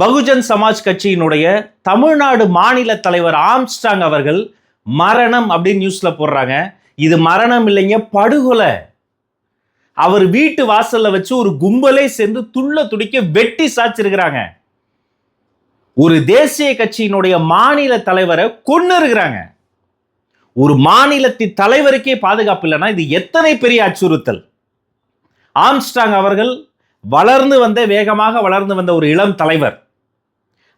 பகுஜன் சமாஜ் கட்சியினுடைய தமிழ்நாடு மாநில தலைவர் ஆம்ஸ்டாங் அவர்கள் மரணம் அப்படின்னு நியூஸில் போடுறாங்க. இது மரணம் இல்லைங்க படுகொலை. அவர் வீட்டு வாசல்ல வச்சு ஒரு கும்பலே சேர்ந்து துள்ள துடிக்க வெட்டி சாச்சிருக்கிறாங்க ஒரு தேசிய கட்சியினுடைய மாநில தலைவரை கொண்டு இருக்கிறாங்க ஒரு மாநிலத்தின் தலைவருக்கே பாதுகாப்பு இல்லைன்னா இது எத்தனை பெரிய அச்சுறுத்தல். ஆம்ஸ்டாங் அவர்கள் வளர்ந்து வந்த வேகமாக வளர்ந்து வந்த ஒரு இளம் தலைவர்.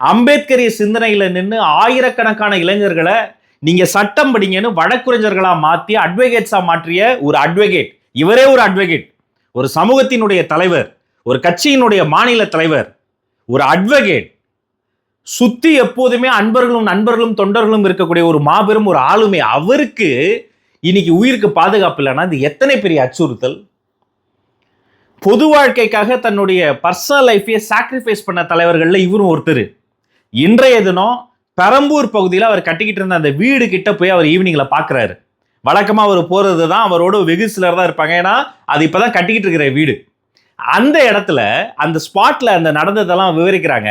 அம்பேத்கரிய சிந்தனையில் நின்று ஆயிரக்கணக்கான இளைஞர்களை நீங்கள் சட்டம் படிங்கன்னு வழக்குரைஞர்களாக மாற்றி அட்வொகேட்ஸாக மாற்றிய ஒரு அட்வொகேட் இவரே ஒரு அட்வொகேட் ஒரு சமூகத்தினுடைய தலைவர் ஒரு கட்சியினுடைய மாநில தலைவர் ஒரு அட்வொகேட் சுத்தி எப்போதுமே அன்பர்களும் நண்பர்களும் தொண்டர்களும் இருக்கக்கூடிய ஒரு மாபெரும் ஒரு ஆளுமை. அவருக்கு இன்னைக்கு உயிருக்கு பாதுகாப்பு இல்லைன்னா இது எத்தனை பெரிய அச்சுறுத்தல்? பொது வாழ்க்கைக்காக தன்னுடைய பர்சனல் லைஃபையே சாக்ரிஃபைஸ் பண்ண தலைவர்களில் இவரும் ஒருத்தர். இன்றைய தினம் பெரம்பூர் பகுதியில் அவர் கட்டிக்கிட்டு இருந்த அந்த வீடு கிட்ட போய் அவர் ஈவினிங்கில் பார்க்குறாரு வழக்கமாக அவர் போகிறது தான் அவரோட வெகு சிலர் தான் இருப்பாங்க. ஏன்னா அது இப்போ தான் கட்டிக்கிட்டு இருக்கிற வீடு. அந்த இடத்துல அந்த ஸ்பாட்டில் அந்த நடந்ததெல்லாம் விவரிக்கிறாங்க.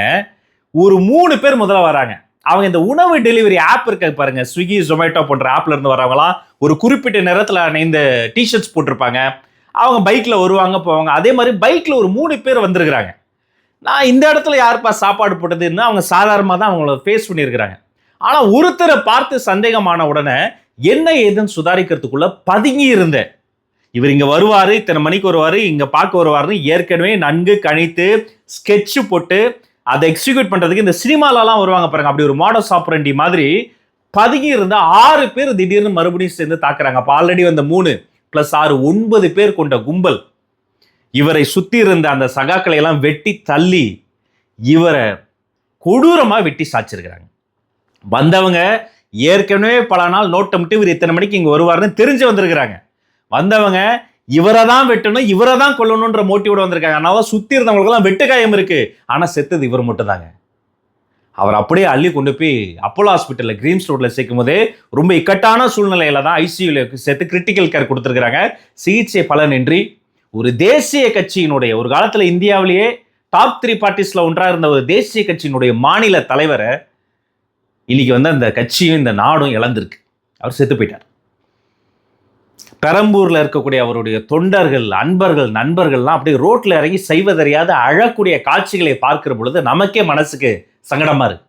ஒரு மூணு பேர் முதல்ல வராங்க. அவங்க இந்த உணவு டெலிவரி ஆப் இருக்க பாருங்க. ஸ்விக்கி ஜொமேட்டோ போன்ற ஆப்ல இருந்து வரவங்களாம் ஒரு குறிப்பிட்ட நேரத்தில் இந்த டிஷர்ட்ஸ் போட்டிருப்பாங்க. அவங்க பைக்கில் வருவாங்க போவாங்க. அதே மாதிரி பைக்கில் ஒரு மூணு பேர் வந்திருக்கிறாங்க. நான் இந்த இடத்துல யாருப்பா சாப்பாடு போட்டதுன்னு அவங்க சாதாரணமாக தான் அவங்கள ஃபேஸ் பண்ணியிருக்கிறாங்க. ஆனால் ஒருத்தரை பார்த்து சந்தேகமான உடனே என்ன ஏதுன்னு சுதாரிக்கிறதுக்குள்ள பதுங்கி இருந்தேன். இவர் இங்கே வருவார் இத்தனை மணிக்கு வருவார் இங்கே பார்க்க வருவார்னு ஏற்கனவே நன்கு கணித்து ஸ்கெட்சு போட்டு அதை எக்ஸிக்யூட் பண்ணுறதுக்கு இந்த சினிமாலலாம் வருவாங்க பாருங்க. அப்படி ஒரு மாடல் சாப்பிட்றண்டி மாதிரி பதுங்கி இருந்த ஆறு பேர் திடீர்னு மறுபடியும் சேர்ந்து தாக்குறாங்க. அப்போ ஆல்ரெடி வந்த மூணு ப்ளஸ் ஆறு ஒன்பது பேர் கொண்ட கும்பல். இவரை சுற்றி இருந்த அந்த சகாக்களை எல்லாம் வெட்டி தள்ளி இவரை கொடூரமாக வெட்டி சாச்சிருக்கிறாங்க. வந்தவங்க ஏற்கனவே பல நாள் நோட்டமிட்டு இவர் இத்தனை மணிக்கு இங்கே வருவாருன்னு தெரிஞ்சு வந்திருக்கிறாங்க. வந்தவங்க இவரை தான் வெட்டணும் இவரை தான் கொல்லணுன்ற மோட்டிவோட வந்திருக்காங்க. அதனால சுற்றி இருந்தவங்களுக்கெல்லாம் வெட்டுக்காயம் இருக்குது ஆனால் செத்தது இவர் மட்டும்தாங்க. அவர் அப்படியே அள்ளி கொண்டு போய் அப்போலோ ஹாஸ்பிட்டலில் கிரீம்ஸ் ரோட்டில் சேர்க்கும் போதே ரொம்ப இக்கட்டான சூழ்நிலையில தான் ஐசியூவில் சேர்த்து கிரிட்டிக்கல் கேர் கொடுத்துருக்குறாங்க. சிகிச்சை பலனின்றி ஒரு தேசிய கட்சியினுடைய ஒரு காலத்தில் இந்தியாவிலேயே டாப் த்ரீ பார்ட்டிஸில் ஒன்றாக இருந்த ஒரு தேசிய கட்சியினுடைய மாநில தலைவரை இன்னைக்கு வந்து அந்த கட்சியும் இந்த நாடும் இழந்திருக்கு. அவர் செத்து போயிட்டார். பெரம்பூரில் இருக்கக்கூடிய அவருடைய தொண்டர்கள் அன்பர்கள் நண்பர்கள்லாம் அப்படியே ரோட்டில் இறங்கி செய்வதறியாத அழக்கூடிய காட்சிகளை பார்க்கிற பொழுது நமக்கே மனசுக்கு சங்கடமாக இருக்கு.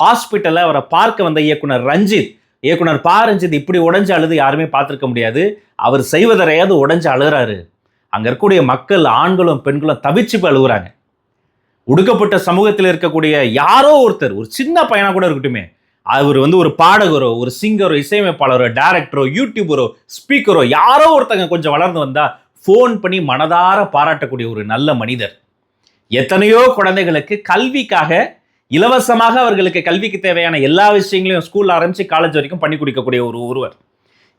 ஹாஸ்பிட்டலில் அவரை பார்க்க வந்த இயக்குனர் ரஞ்சித் இயக்குனர் பா ரஞ்சித் இப்படி உடஞ்சு அழுது யாருமே பார்த்துருக்க முடியாது. அவர் செய்வதறையாவது உடஞ்சு அழுகிறாரு. அங்கே இருக்கக்கூடிய மக்கள் ஆண்களும் பெண்களும் தவிச்சு போய் அழுகுறாங்க. ஒடுக்கப்பட்ட சமூகத்தில் இருக்கக்கூடிய யாரோ ஒருத்தர் ஒரு சின்ன பையனாக கூட இருக்கட்டுமே அவர் வந்து ஒரு பாடகரோ ஒரு சிங்கரோ இசையமைப்பாளரோ டேரக்டரோ யூடியூபரோ ஸ்பீக்கரோ யாரோ ஒருத்தங்க கொஞ்சம் வளர்ந்து வந்தால் ஃபோன் பண்ணி மனதார பாராட்டக்கூடிய ஒரு நல்ல மனிதர். எத்தனையோ குழந்தைகளுக்கு கல்விக்காக இலவசமாக அவர்களுக்கு கல்விக்கு தேவையான எல்லா விஷயங்களையும் ஸ்கூல் ஆரம்பித்து காலேஜ் வரைக்கும் பண்ணி கொடுக்கக்கூடிய ஒரு ஒருவர்.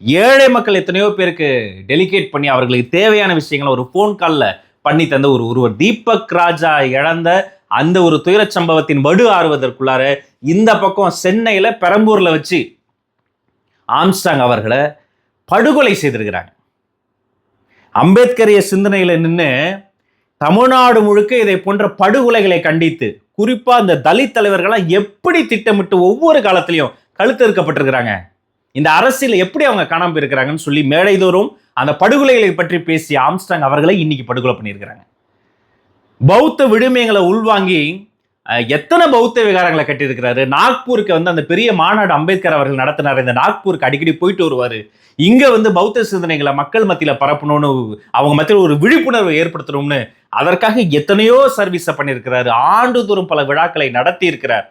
ஏழை மக்கள் எத்தனையோ பேருக்கு டெலிகேட் பண்ணி அவர்களுக்கு தேவையான விஷயங்களை ஒரு ஃபோன் காலில் பண்ணி தந்த ஒரு ஒருவர். தீபக் ராஜா இழந்த அந்த ஒரு துயரச் சம்பவத்தின் வடு ஆறுவதற்குள்ளார இந்த பக்கம் சென்னையில் பெரம்பூரில் வச்சு ஆம்ஸ்டாங் அவர்களை படுகொலை செய்திருக்கிறாங்க. அம்பேத்கரிய சிந்தனையில் நின்று தமிழ்நாடு முழுக்க இதை போன்ற படுகொலைகளை கண்டித்து குறிப்பாக இந்த தலித் தலைவர்களாக எப்படி திட்டமிட்டு ஒவ்வொரு காலத்திலையும் கழுத்தறுக்கப்பட்டிருக்கிறாங்க. இந்த அரசியல் எப்படி அவங்க காணாமல் இருக்கிறாங்கன்னு சொல்லி மேடைதோறும் அந்த படுகொலைகளை பற்றி பேசிய ஆம்ஸ்டாங் அவர்களை இன்னைக்கு படுகொலை பண்ணியிருக்கிறாங்க. பௌத்த விடுமைகளை உள்வாங்கி எத்தனை பௌத்த விகாரங்களை கட்டியிருக்கிறாரு? நாக்பூருக்கு வந்து அந்த பெரிய மாநாடு அம்பேத்கர் அவர்கள் நடத்தினார். இந்த நாக்பூருக்கு அடிக்கடி போயிட்டு வருவார். இங்கே வந்து பௌத்த சிந்தனைகளை மக்கள் மத்தியில் பரப்பணும்னு அவங்க மத்தியில் ஒரு விழிப்புணர்வை ஏற்படுத்தணும்னு அதற்காக எத்தனையோ சர்வீஸை பண்ணியிருக்கிறாரு. ஆண்டுதோறும் பல விழாக்களை நடத்தி இருக்கிறார்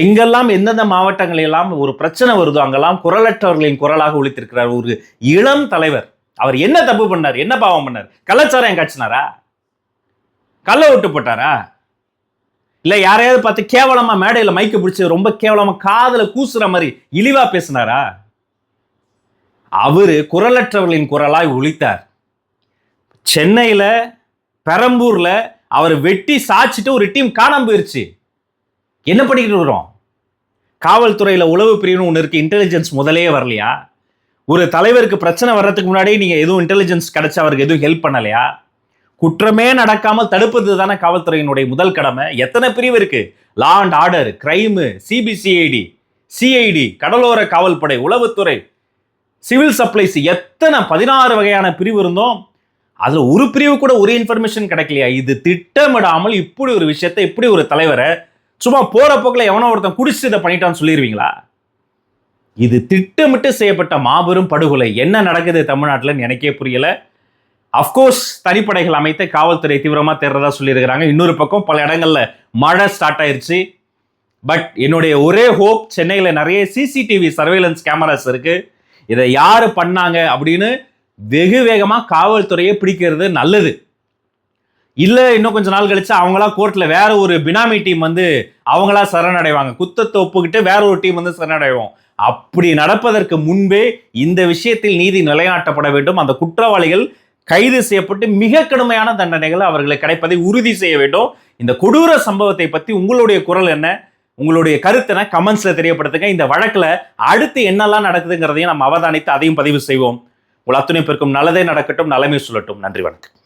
எங்கெல்லாம் எந்தெந்த மாவட்டங்களெல்லாம் ஒரு பிரச்சனை வருதோ அங்கெல்லாம் குரலற்றவர்களின் குரலாக ஒழித்திருக்கிறார் ஒரு இளம் தலைவர். அவர் என்ன தப்பு பண்ணார்? என்ன பாவம் பண்ணார்? கள்ளச்சாராயம் காய்ச்சினாரா? கள்ள விட்டு போட்டாரா? இல்லை யாரையாவது பார்த்து கேவலமாக மேடையில் மைக்க பிடிச்சி ரொம்ப கேவலமாக காதில் கூசுற மாதிரி இழிவாக பேசினாரா? அவர் குரலற்றவர்களின் குரலாய் ஒழித்தார் சென்னையில் பெரம்பூரில் அவர் வெட்டி சாச்சிட்டு ஒரு டீம் காணாம போயிருச்சு. என்ன பண்ணிக்கிட்டு இருக்கிறோம்? காவல்துறையில் உளவு பிரிவுன்னு ஒன்று இருக்குது இன்டெலிஜென்ஸ் முதலே வரலையா? ஒரு தலைவருக்கு பிரச்சனை வர்றதுக்கு முன்னாடி நீங்கள் எதுவும் இன்டெலிஜென்ஸ் கிடைச்சு அவருக்கு எதுவும் ஹெல்ப் பண்ணலையா? குற்றமே நடக்காமல் தடுப்பது தானே காவல்துறையினுடைய முதல் கடமை. எத்தனை பிரிவு இருக்குது law and order crime CBCID CID கடலோர காவல்படை உளவுத்துறை சிவில் சப்ளைஸ் எத்தனை பதினாறு வகையான பிரிவு இருந்தோம்? அதில் ஒரு பிரிவு கூட ஒரு இன்ஃபர்மேஷன் கிடைக்கலையா? இது திட்டமிடாமல் இப்படி ஒரு விஷயத்தை இப்படி ஒரு தலைவரை சும்மா போகிற போக்கில் எவனோ ஒருத்தன் குடிச்சு இதை பண்ணிட்டான்னு சொல்லிடுவீங்களா இது திட்டமிட்டு செய்யப்பட்ட மாபெரும் படுகொலை. என்ன நடக்குது தமிழ்நாட்டில் எனக்கே புரியல. அஃப்கோர்ஸ் தனிப்படைகள் அமைத்த காவல்துறை தீவிரமாக தேர்றதா சொல்லியிருக்கிறாங்க. இன்னொரு பக்கம் பல இடங்கள்ல மழை ஸ்டார்ட் ஆயிடுச்சு பட் என்னுடைய ஒரே ஹோப் சென்னையில் நிறைய சிசிடிவி சர்வேலன்ஸ் கேமராஸ் இருக்குது இதை யார் பண்ணாங்க அப்படின்னு வெகு வேகமாக காவல்துறையை பிடிக்கிறது நல்லது. இல்லை இன்னும் கொஞ்ச நாள் கழிச்சு அவங்களா கோர்ட்டில் வேற ஒரு பினாமி டீம் வந்து அவங்களா சரணடைவாங்க. குத்தத்தை ஒப்புக்கிட்டு வேற ஒரு டீம் வந்து சரணடைவோம். அப்படி நடப்பதற்கு முன்பே இந்த விஷயத்தில் நீதி நிலைநாட்டப்பட வேண்டும். அந்த குற்றவாளிகள் கைது செய்யப்பட்டு மிக கடுமையான தண்டனைகள் அவர்களுக்கு கிடைப்பதை உறுதி செய்ய வேண்டும். இந்த கொடூர சம்பவத்தை பற்றி உங்களுடைய குரல் என்ன? உங்களுடைய கருத்தினை கமெண்ட்ஸில் தெரியப்படுத்துங்க. இந்த வழக்கில் அடுத்து என்னெல்லாம் நடக்குதுங்கிறதையும் நம்ம அவதானித்து அதையும் பதிவு செய்வோம். உங்கள் பெருக்கும் நல்லதே நடக்கட்டும். நலமே சொல்லட்டும். நன்றி வணக்கம்.